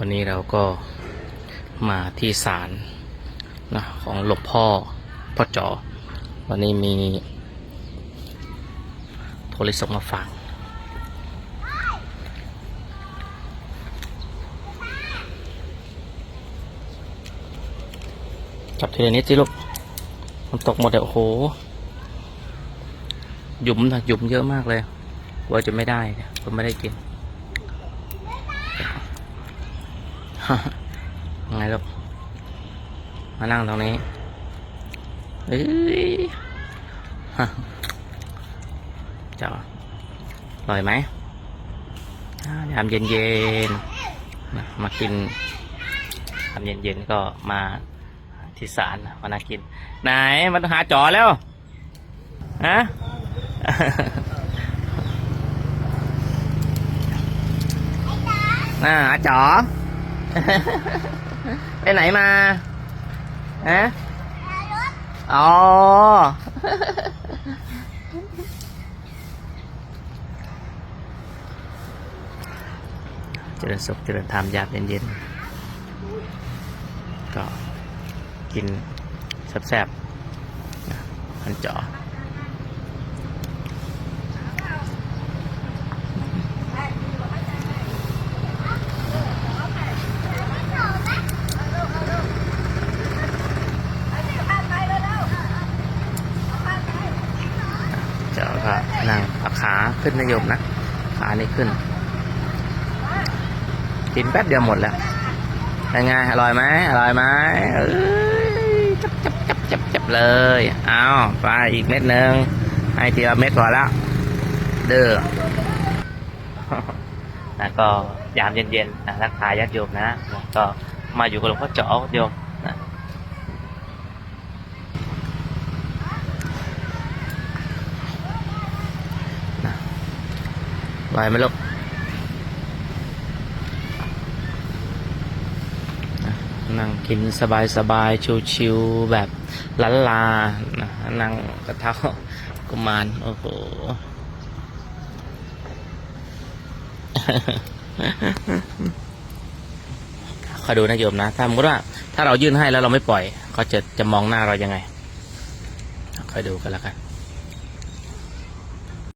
วันนี้เราก็มาที่ศาลนะของหลวงพ่อพ่อจอ วันนี้มีโทรศัพท์มาฝากจับทีละนิดสิลูก มันตกหมดเลยโอ้โห หยุมนะหยุมเยอะมากเลยกลัว่าจะไม่ได้เนี่ยผมไม่ได้กิน ไงลูกมานั่งตรงนี้เอ้ยจ้าอร่อยไหมยามเย็นเย็นมากินยามเย็นเย็นก็มาที่ศาลมานั่งกิน ไหนมาหาจอแล้วฮะน่าหาจอ ไปไหนมาฮะอ๋อ เจริญสุขเจริญธรรมยามเย็นๆก็กินแซ่บๆนะมันจอ เจ้าก็นั่ง เอาขาขึ้นนโยมนะขานี่ขึ้น กินแป๊บเดียวหมดแล้วเป็นไงอร่อยไหมอร่อยไหมเอ้ยจับจับจับจับจับเลยเอาไปอีกเม็ดหนึ่งให้ทีละเม็ดพอแล้วเด้อแล้วก็ยามเย็นๆนะทักทายญาติโยมนะ ก็มาอยู่กับหลวงพ่อเจ๋อโยมนะ ไหวไหมลูกนั่งกินสบายสบายๆชิวๆแบบลันลานะนั่งกระเท้ากุมารโอ้โหคอยดูนะโยมนะถ้าสมมติว่า ถ้าเรายื่นให้แล้วเราไม่ปล่อยเขาจะจะมองหน้าเรายังไงคอยดูกันแล้วกัน